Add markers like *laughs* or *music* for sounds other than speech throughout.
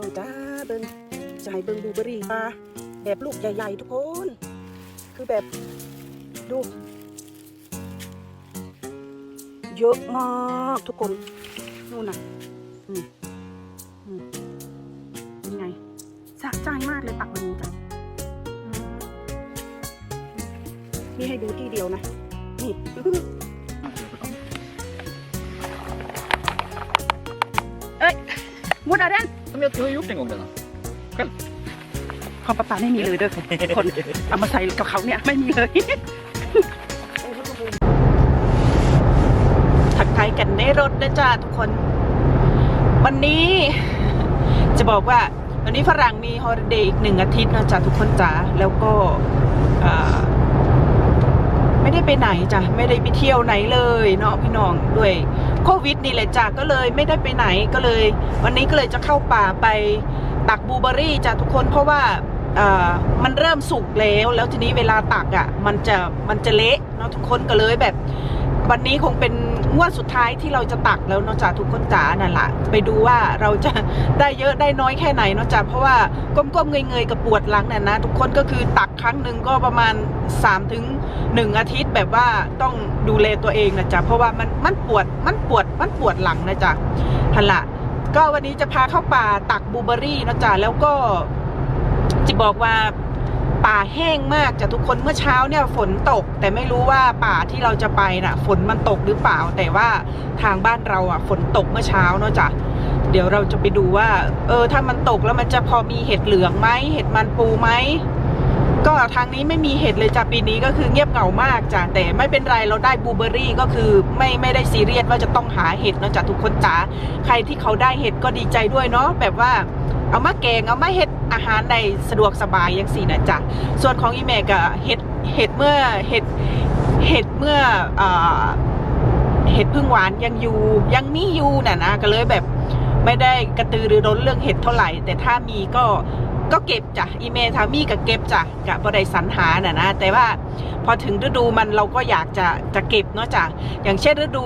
น้องจ้าเบิ้งให้เบิ้งบูเบอรี่ปลาแบบลูกใหญ่ ๆ ทุกคน คือแบบดู เยอะมากทุกคนนู่นน่ะยังไงสะใจมากเลยตักวันนี้จ้ะนี่ให้ดูที่เดียวนะ นี่เอ้ยมุดอะไรน Men jag, jag har ju gjort en gång redan. ของป้าป๋าไม่มีเลยเด้อคนเอามาใส่กับเขาเนี่ยไม่มีเลย ทักทายกันในรถนะจ้าทุกคน วันนี้จะบอกว่าวันนี้ฝรั่งมีฮอลิเดย์อีกหนึ่งอาทิตย์นะจ้าทุกคนจ้าแล้วก็ไม่ได้ไปไหนจ้ะไม่ได้ไปเที่ยวไหนเลยเนาะพี่น้องด้วย โควิดนี่แหละจ้ะก็เลยไม่ได้ไปไหนก็เลย วันนี้ก็เลยจะเข้าป่าไปตักบูเบอรี่จ้ะทุกคนเพราะว่าอ่ามันเริ่มสุกแล้ว แล้วทีนี้เวลาตักอะ มันจะมันจะเละเนาะทุกคนก็เลยแบบ วันนี้คงเป็น งวดสุดท้ายที่เราจะตักแล้วเนาะจ้ะทุกคนจ๋านั่นแหละไปดูว่าเราจะได้เยอะได้น้อยแค่ไหนเนาะจ้ะเพราะว่าก้มๆเงยๆกับปวดหลังเนี่ยนะ ทุกคนก็คือตักครั้งหนึ่งก็ประมาณ3ถึง1อาทิตย์แบบว่าต้องดูแลตัวเองนะจ๊ะเพราะว่ามันมันปวดมันปวดมันปวดหลังนะจ๊ะฮันละก็วันนี้จะพาเข้าป่าตักบูเบอรี่เนาะจ้ะแล้วก็จะบอกว่า ป่าแห้งมากจ้ะทุกคนเมื่อเช้าเนี่ยฝนตก แต่ไม่รู้ว่าป่าที่เราจะไปน่ะ ฝนมันตกหรือเปล่า แต่ว่าทางบ้านเราอะฝนตกเมื่อเช้าเนาะจ้ะเดี๋ยวเราจะไปดูว่า เออถ้ามันตกแล้วมันจะพอมีเห็ดเหลืองไหมเห็ดมันปูไหม ก็ทางนี้ไม่มีเห็ดเลยจ้ะปีนี้ก็คือเงียบเหงามากจ้ะแต่ไม่เป็นไรเราได้บลูเบอรี่ก็คือไม่ไม่ได้ซีเรียสว่าจะต้องหาเห็ดเนาะจ้ะทุกคนจ๋าใครที่เขาได้เห็ดก็ดีใจด้วยเนาะแบบว่าเอามาแกงเอามาเห็ดอาหารในสะดวกสบายอย่างสี่นะจ๊ะส่วนของอีเมกอะเห็ดเห็ดเมื่อเห็ดเห็ดเมื่ออเห็ดพึ่งหวานยังอยู่ยังมีอยู่น่ะนะก็เลยแบบไม่ได้กระตือรือร้นเรื่องเห็ดเท่าไหร่ แต่ถ้ามีก็ ก็เก็บจ้ะอีเมทามีกับเก็บจ้ะกับบริสันหาน่ะนะแต่ว่าพอถึงฤดูมันเราก็อยากจะจะเก็บเนาะจ้ะอย่างเช่นฤดู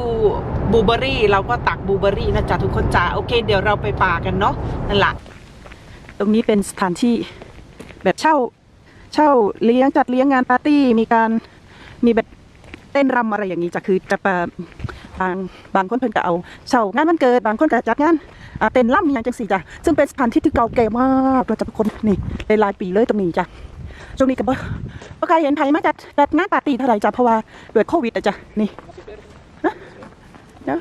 บูเบอรี่เราก็ตักบูเบอรี่นะจ้ะทุกคนจ้ะโอเค เดี๋ยวเราไปป่ากันเนาะนั่นแหละตรงนี้เป็นสถานที่แบบเช่าเช่าเลี้ยงจัดเลี้ยงงานปาร์ตี้มีการมีแบบเต้นรำอะไรอย่างนี้จ้ะคือจะปะ บางบางคนเพิ่นก็เอาเช่างานวันเกิด บางคนก็จัดงานเต้นรำอย่างจังสี่จ้ะซึ่งเป็นสถานที่ที่เก่าแก่มากเราจะเป็นคนนี่เป็นหลายปีเลยตรงนี้จ้ะช่วงนี้ก็บ่บ่ใครเห็นไผมาจัดจัดงานปาร์ตี้เท่าไหร่จ้ะเพราะว่าด้วยโควิดอะจ้ะนี่นะเดี๋ยว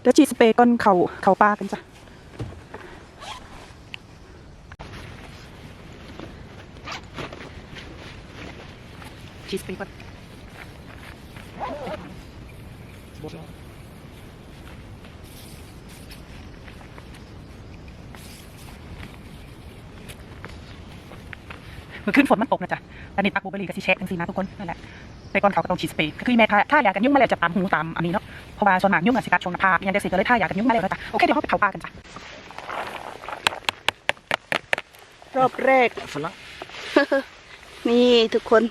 เดี๋ยวฉีดสเปรย์ก่อนเขาเขาปลากันจ้ะชีสเปรย์ก่อน เมื่อขึ้นฝนมันตกนะจ๊ะตอนนี้ตักบลูเบอร์รี่กับซีแชะทั้งสี่นะทุกคนนั่นแหละแต่ก่อนเขาก็ต้องฉีดสเปรย์ก็คือแม่ท่าท่ายากันยุ่งมาแล้วจะตามหูตามอันนี้เนาะ เพราะว่าส่วนมากยุ่งอะสิกัดชงหน้าผากยังได้สิก็เลยท่ายากันยุ่งมาแล้วนะจ๊ะโอเคเดี๋ยวเราไปเขาปลากันจ้ะ รอบแรก Fulla? นี่ทุกคน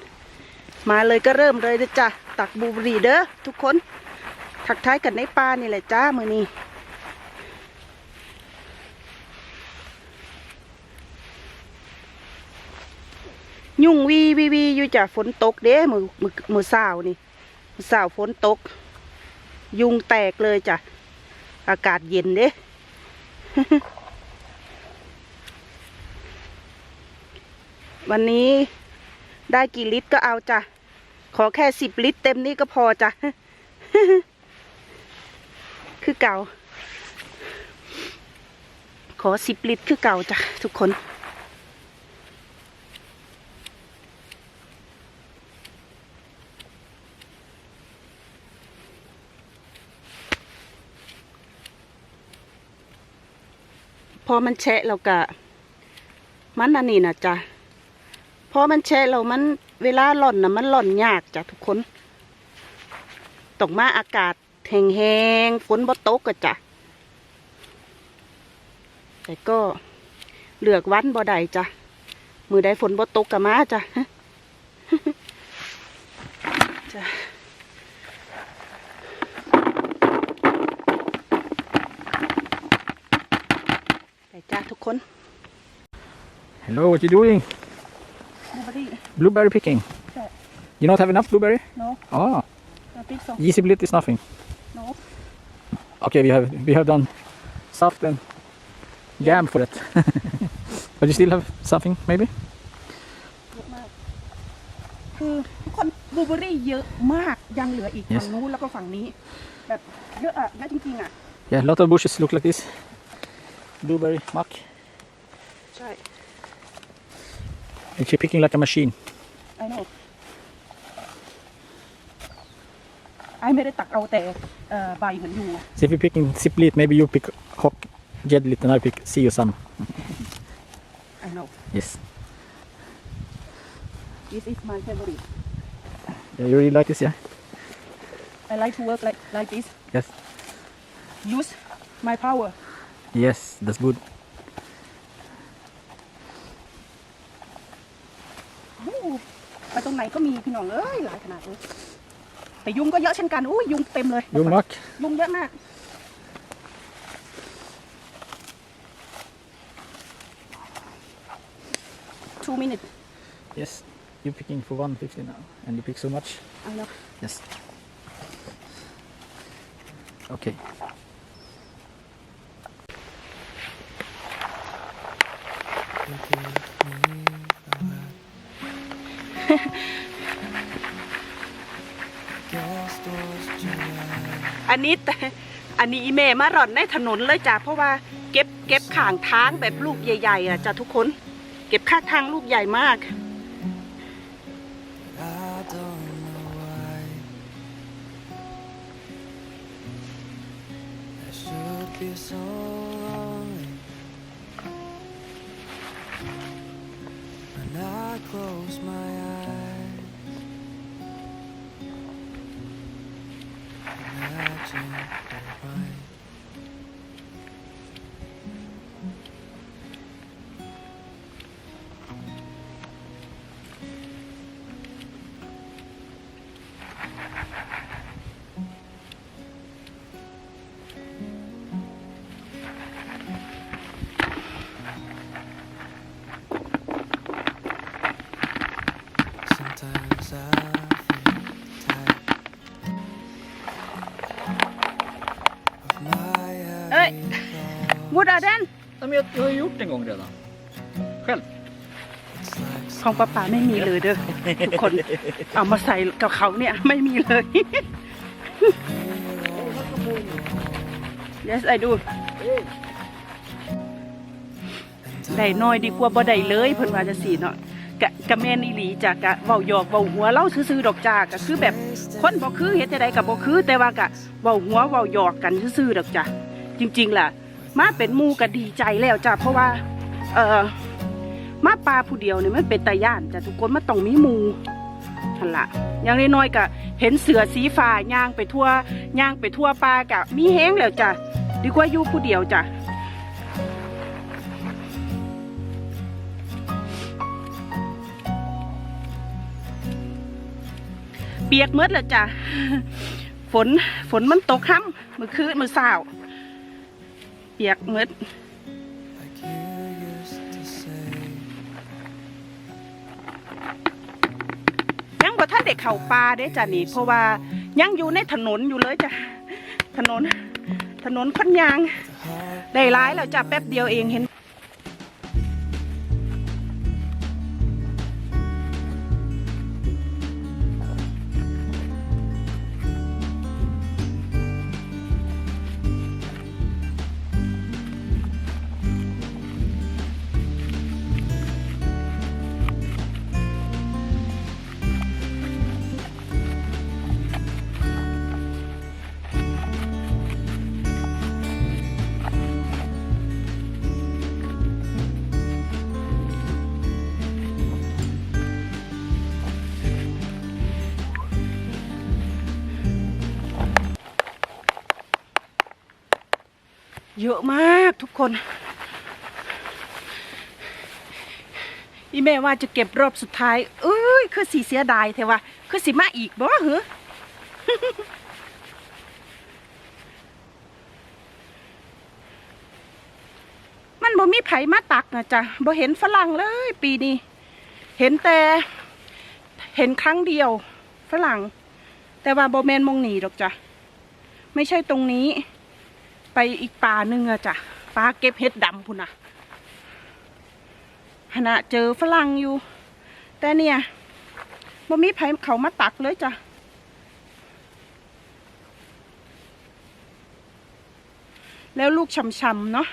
มาเลยก็เริ่มเลยนะจ้ะตักบลูเบอร์รี่เด้อทุกคน ทักทายกันในป่านี่แหละจ้ามือนี้ยุ่งวีวีวีอยู่จ้ะฝนตกเด้มือมือมือสาวนี่มือสาวฝนตก ยุงแตกเลยจ้ะอากาศเย็นเด้วันนี้ได้กี่ลิตรก็เอาจ้ะ ขอแค่สิบลิตรเต็มนี่ก็พอจ้ะ คือเก่า ขอสิบลิตรคือเก่าจ้ะทุกคนพอมันแชะเรากะ มันอันนี้นะจ้ะพอมันแช่เรามันเวลาหล่อนนะมันหล่อนยากจ้ะทุกคนตกมาอากาศ แห้งๆฝนบ่ตกก็จ้ะแต่ก็เลือกวันบ่ได้จ้ะมือใดฝนบ่ตกก็มาจ้ะจ้ะไปจ้าทุกคน Hello, what you doing? nobody Blueberry picking. Yeah. You not have enough blueberry? no Oh, I think so easy blit is nothing. no Okay, we have we have done soft and jam for it. *laughs* but you still have something, maybe? เยอะมาก คือทุกคนบลูเบอรี่เยอะมากยังเหลืออีก Yes. ฝั่งนู้นแล้วก็ฝั่งนี้ แบบเยอะอะเยอะจริงๆอะ Yeah, a lot of bushes look like this. Blueberry muck. ใช่ And she picking like a machine. I know ไอไม่ได้ตักเอาแต่ เอ่อใบเหมือนอยู่ So if you're picking zip lit, maybe you pick hawk jed lit and I pick see you some. I know Yes. this is my favorite Yeah, you really like this, yeah? I like to work like like this Yes. use my power Yes, that's good. โอ้ไปตรงไหนก็มีพี่น้องเอ้ยหลายขนาดเลย แต่ยุงก็เยอะเช่นกันอุ้ยยุงเต็มเลย Young muck. ยุงเยอะมาก two minutes Yes. You're picking for 150 now, and you pick so much. I know Yes. Okay. อัันนี้แต่อันนี้อีเมมาหล่อนในถนนเลยจ้ะเพราะว่าเก็บเก็บข่างทางแบบลูกใหญ่ๆอะจ้ะทุกคน เก็บข้างทางลูกใหญ่มาก Not close my eyes, thoughts. วูดอาเดน Ja, men jag, jag har ju gjort en gång redan. Själv. It's like ของป้าป๋าไม่มีเลยเด้อทุกคนเอามาใส่กับเขาเนี่ยไม่มีเลย yes I do ได้น้อยดีกว่าบ่ได้เลยเพิ่นว่าจะสีเนาะกะกะแม่นอีหลีจ้ะกะเว้าหยอกเว้าหัวเล่าซื่อๆดอกจ้าก็คือแบบคนบ่คือเฮ็ดจังไดก็บ่คือ แต่ว่ากะเว้าหัวเว้าหยอกกันซื่อๆดอกจ้ะจริง ๆ ล่ะ มาเป็นมูก็ดีใจแล้วจ้ะเพราะว่า เออมาปลาผู้เดียวเนี่ยมันเป็นตาย่านจ้ะทุกคนมันต้องมีมู่หั่นละอย่างน้อยๆก็เห็นเสือสีฟ้าย่างไปทั่วย่างไปทั่วปลากะมีแฮงแล้วจ้ะดีกว่าอยู่ผู้เดียวจ้ะเปียกเมืดแล้วจ้ะฝนฝนมันตกค่ำมือคืนมือเศร้า เปียกมืดยังบ่ท่านเด็กเข่าปลาได้จ้ะนี่เพราะว่ายังอยู่ในถนนอยู่เลยจ้ะถนน ถนนคนยาง ได้ร้ายแล้วจ้ะแป๊บเดียวเองเห็น เยอะมากทุกคน อีแม่ว่าจะเก็บรอบสุดท้าย เอ้ย คือสีเสียดายเทว่า คือสิมาอีกบ่เหรอมันบ่บ่มีไผมาตักนะจ๊ะบ่เห็นฝรั่งเลยปีนี้ เห็นแต่ เห็นครั้งเดียว ฝรั่ง แต่ว่าบ่แมนมองหนีดอกจ้ะ ไม่ใช่ตรงนี้ ไปอีกป่าหนึ่งอะจ้ะป่าเก็บเห็ดดำพุ่นน่ะขณะเจอฝรั่งอยู่ แต่เนี่ยบ่มีไผเขามาตักเลยจ้ะแล้วลูกช่ำๆเนาะ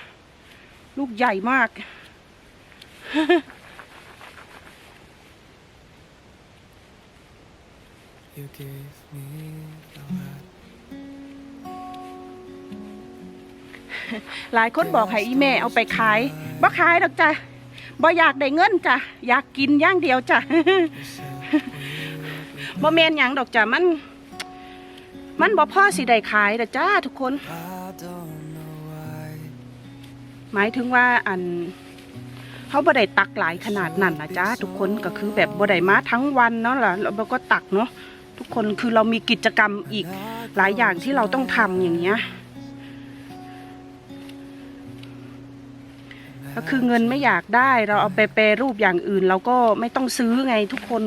ลูกใหญ่มาก You gave me the light. หลายคนบอกให้อีแม่เอาไปขายบ่ขายดอกจ้ะบ่อยากได้เงินจ้ะอยากกินอย่างเดียวจ้ะบ่แมนหยังดอกจ้ะมัน มันบ่พ่อสิได้ขายดอกจ้าทุกคน หมายถึงว่าอันเขาบ่ได้ตักหลายขนาดนั้นนะจ้าทุกคนก็คือแบบบ่ได้มาทั้งวันเนาะล่ะเราก็ตักเนาะทุกคนคือเรามีกิจกรรมอีกหลายอย่างที่เราต้องทำอย่างเงี้ย ก็คือเงินไม่อยากได้ เราเอาไปแปรรูปอย่างอื่น เราก็ไม่ต้องซื้อไงทุกคน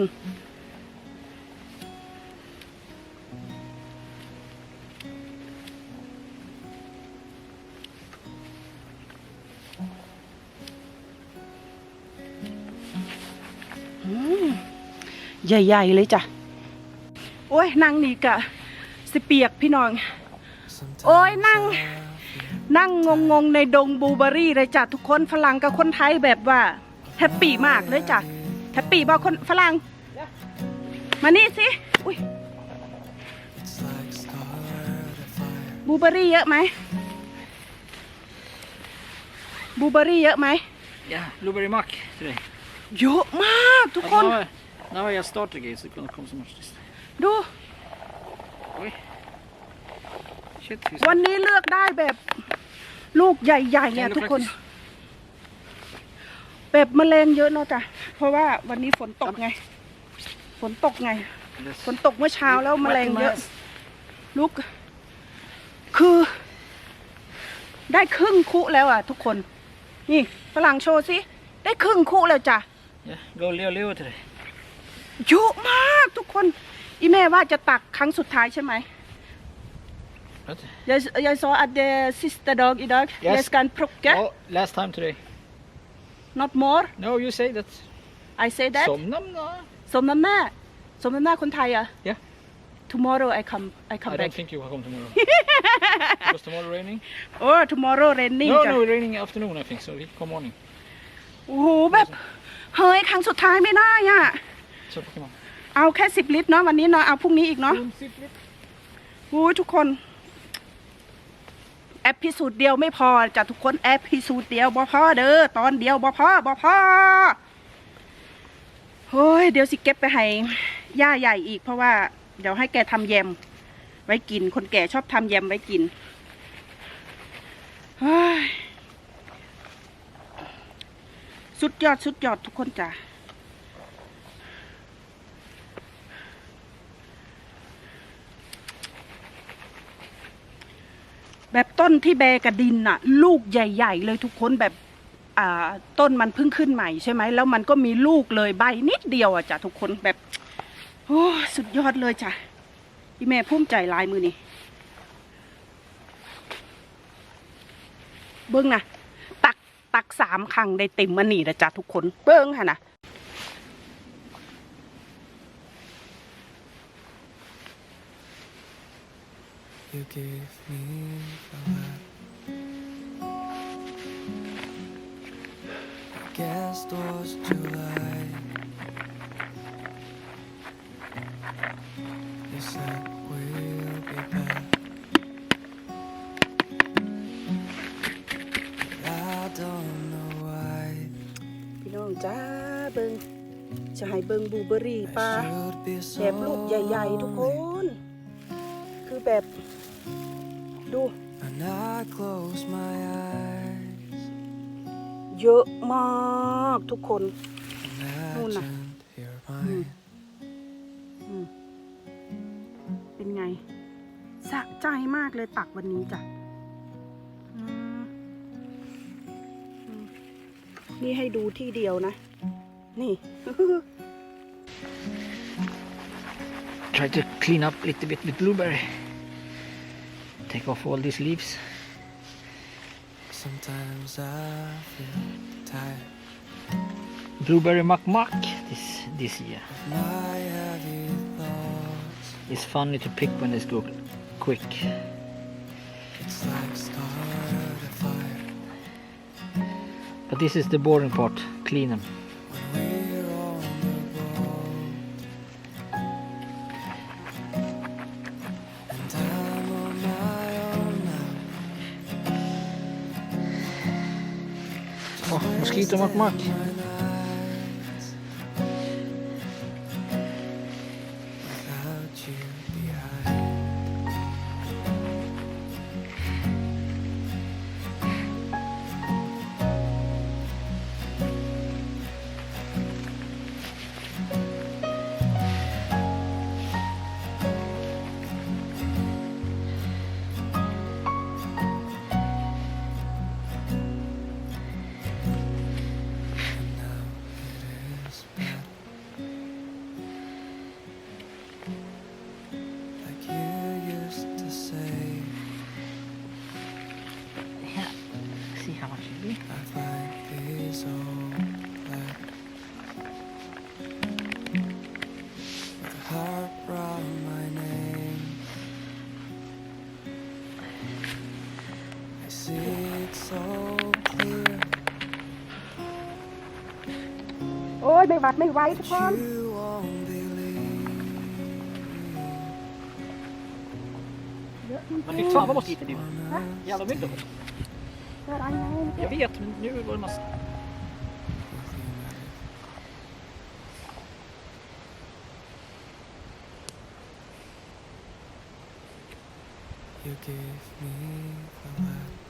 อืมใหญ่ๆเลยจ้ะ โอ้ยนั่งนี่กะ สิเปียกพี่น้อง Sometimes Ôi, năng. I feel นั่งงงๆในดงบลูเบอรี่เลยจ้ะทุกคนฝรั่งกับคนไทยแบบว่าแฮปปี้มากเลยจ้ะแฮปปี้บอกคนฝรั่งมานี่สิอุ้ย It's like start a fire. บลูเบอรี่เยอะไหมบลูเบอรี่เยอะไหม Yeah, blueberry muck today. เยอะมากทุก But คน now, I- now I have started again, so it can't come so much this time. ดู Shit, he's วันนี้เลือกได้แบบ ลูกใหญ่ๆเนี่ย Can ทุ look กคน like this. แบบแมลงเยอะเนาะจ้ะเพราะว่าวันนี้ฝนตกไง ฝนตกไง This- ฝนตกเมื่อเช้าแล้วแมลง Wet in my เยอะ hands. ลูก คือ ได้ครึ่งคุแล้วอะ ทุกคน นี่ฝรั่งโชว์สิได้ครึ่งคุแล้วจ้ะ Yeah, go Leo Leo today. เยอะมากทุกคน อีแม่ว่าจะตักครั้งสุดท้ายใช่ไหม What? ยายยายซออัดเดซิสเตอร์ดอกอีดอก Yes. ยายสกันพรุกแก Oh, last time today. not more No, you say that. I say that Somnamna. สมน้ำหน้าสมน้ำหน้าคนไทยอะ Yeah. tomorrow I come I come I back don't think you will come tomorrow. Was tomorrow raining? oh tomorrow raining No, จ้ะ no, raining afternoon, I think. So we come morning. โอ้โหแบบเฮ้ยครั้งสุดท้ายไม่ได้อะ So come on. เอาแค่สิบลิตรเนาะวันนี้เนาะเอาพรุ่งนี้อีกเนาะโอ้ยทุกคน แอปพิสูจน์เดียวไม่พอจ้ะทุกคนแอปพิสูจน์เดียวบ่พอเด้อตอนเดียวบ่พอบ่พอโอ้ยเดี๋ยวสิเก็บไปให้ย่าใหญ่อีกเพราะว่าเดี๋ยวให้แกทำแยม ไว้กิน คนแก่ชอบทำแยมไว้กินเฮ้ยสุดยอดสุดยอดทุกคนจ้ะ แบบต้นที่แบกระดินน่ะลูกใหญ่ ๆ เลยทุกคนแบบอ่าต้นมันเพิ่งขึ้นใหม่ใช่ไหมแล้วมันก็มีลูกเลยใบนิดเดียวอะจ้ะทุกคนแบบโอ้สุดยอดเลยจ้ะพี่แม่ภูมิใจลายมือนี่เบิ้งนะตักตักสามครั้งได้เต็มมันนี่นะจ้ะทุกคนเบิ้งค่ะนะ guess it was July. You said we'll be back. I don't know why. พี่น้องจ้าเบิ้งจะให้เบิ้งบลูเบอร์รี่ปลา I should be แบบลูกใหญ่ ๆ ทุกคน คือแบบ ดู And I close my eyes. เยอะมากทุกคน Imagined your mind. เป็นไง สะใจมากเลยตักวันนี้จ้ะนี่ให้ดูที่เดียวนะ นี่ Try to clean up a little bit with blueberry. Take off all these leaves. Sometimes I feel tired Blueberry muck this this year. of my heavy thoughts. It's funny to pick when it's go quick. It's like start a fire But this is the boring part. Clean them. Oh, mosquito see it so clear. โอ้ยไม่หวัดไม่ไหวทุกคน You won't believe. Men fy fan vad mosquito det är. Wanna Jävla myggor. เกิดอะไร Jag vet, men nu var det massa. You gave me the light.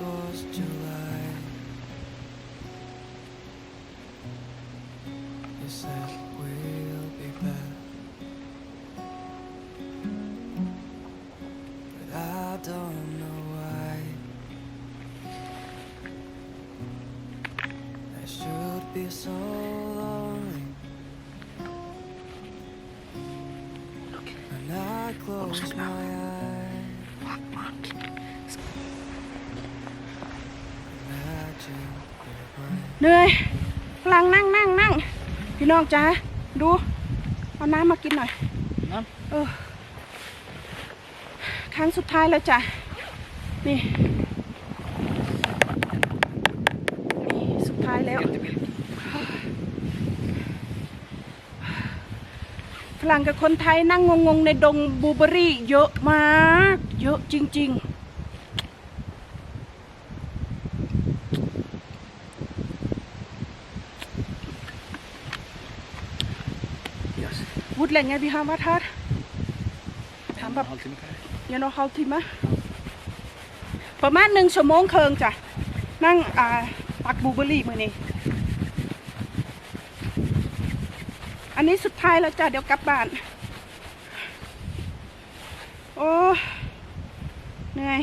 was July. You said we'll be back. But I don't know why. I should be so lonely. When I close my เหนื่อยพลังนั่งนั่งนั่งพี่น้องจ้าดู เอาน้ำมากินหน่อยน้เออครั้งสุดท้ายแล้วจ้ะนี่ นี่ สุดท้ายแล้วฝรั่งกับคนไทยนั่งงงๆในดงบลูเบอรี่ เยอะมาก เยอะจริง ๆ Yes. Hvor lenge vi har vært her? Han bare, Halvtimme kvar. you know halvtime ประมาณหนึ่งชั่วโมงเคิงจ้ะ นั่งอ่าตักบลูเบอร์รี่มือนี้อันนี้สุดท้ายแล้วจ้ะ เดี๋ยวกลับบ้าน โอ้ เหนื่อย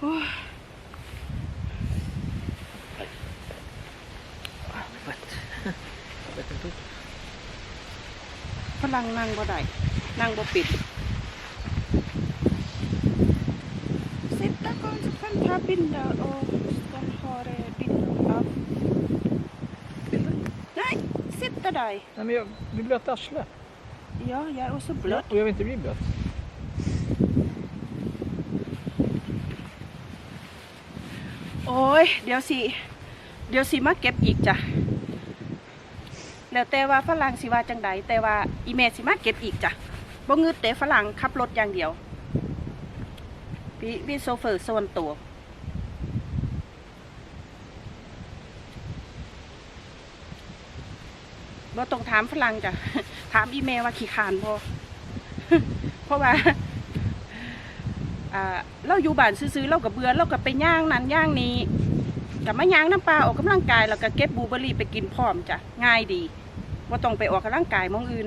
โอ้ Wet. Wet and poop. ฝรั่งนั่งบ่ได้นั่งบ่ปิด Sitta kanske kan ta bilder och ska ha det bilder av. Bilder? Nej, sitta där. Nej, men jag blir blöt i arslet. Ja, jag är också blöt. Och jag vill inte bli blöt. โอ้ยเดี๋ยวสิ เดี๋ยวสิมาเก็บอีกจ้ะ แล้วแต่ว่าฝรั่งสิว่าจังใดแต่ว่าอีเมสิมาเก็บอีกจ้ะบ่งึดแต่ฝรั่งขับรถอย่างเดียวพี่พี่โซเฟอร์ส่วนตัวบ่ต้องถามฝรั่งจ้ะถามอีเมลว่าขี้ขานพอเพราะว่าเราอยู่บ้านซื้อๆเราก็เบื่อเราก็ไปย่างนั้นย่างนี้กับมาย่างน้ำปลาออกกำลังกายแล้วก็เก็บบลูเบอร์รี่ไปกินพร้อมจ้ะง่ายดี ว่าต้องไปออกกำลังกายหมองอื่น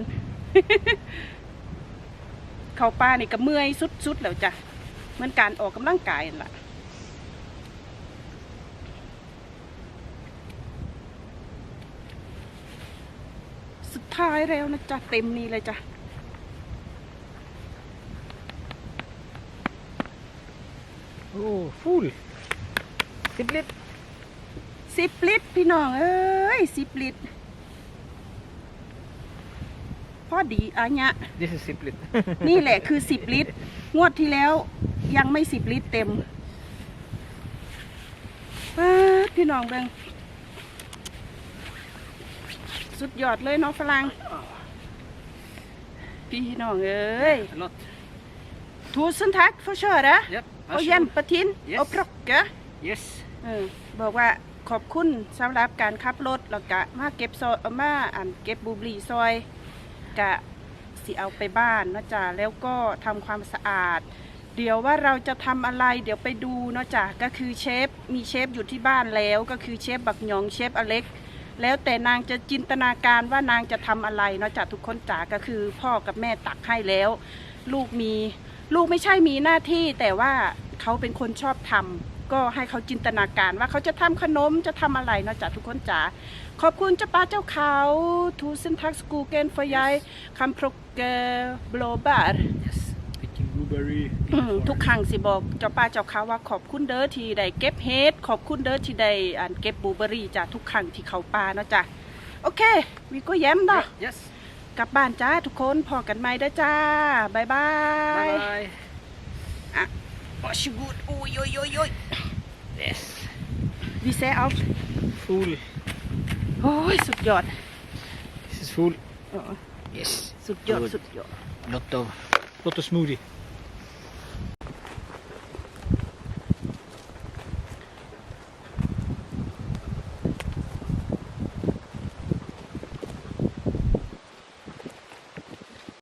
เขาป่านี่ก็เมื่อยสุดๆแล้วจ้ะเหมือนการออกกำลังกายนั่นล่ะสุดท้ายแล้วนะจ๊ะเต็มนี้เลยจ้ะ Oh, full. Sitt lite. สิบลิตรพี่น้องเอ้ยสิบลิตร พ อดีอันเนี้ย This is sitt lite. นี่แหละคือสิบลิตร งวดที่แล้วยังไม่สิบลิตรเต็มป๊าดพี่น้องเบิงสุดยอดเลยเน้องฝรั่งพี่น้องเอ้ย A lot. ทูสันทักฟอเชอร์นะ Yep. โอเย็นปะทิน Yes โอพรกกะ Yes. เออบอกว่าขอบคุณสำหรับการขับรถแล้วก็มาเก็บซอยเอามาอันเก็บบุบลีซอย กะสิเอาไปบ้านเนาะจ้ะแล้วก็ทำความสะอาด เดี๋ยวว่าเราจะทำอะไรเดี๋ยวไปดูเนาะจ้ะก็คือเชฟมีเชฟอยู่ที่บ้านแล้วก็คือเชฟบักหยองเชฟอเล็ก แล้วแต่นางจะจินตนาการว่านางจะทำอะไรเนาะจ้ะทุกคนจ๋าก็คือพ่อกับแม่ตักให้แล้ว ลูกมี ลูกไม่ใช่มีหน้าที่แต่ว่าเขาเป็นคนชอบทำ ก็ให้เขาจินตนาการว่าเขาจะทำขนมจะทำอะไรเนาะจ้ะทุกคนจ๋าขอบคุณเจ้าป้าเจ้าเขาทูสินทักสกูเกนฟยายคำพรกเกบโลบาร์ Yes. Picking blueberry. อืมทุกครั้งสิบอกเจ้าป้าเจ้าเขาว่าขอบคุณเด้อที่ได้เก็บเฮ็ดขอบคุณเด้อที่ได้อ่านเก็บบลูเบอรี่จ้ะทุกครั้งที่เขาป่าเนาะจ้ะโอเควีก็แย้มเนาะ Yes. กลับบ้านจ้าทุกคนพอกันไหมเด้อจ้าบายบาย Varsågod. Oj, oj, oj, oj. Yes. Vi ser allt. Full. Oj, så glad. This is full. Oh. Yes. Så glad, så glad. Lot of, lot of smoothie.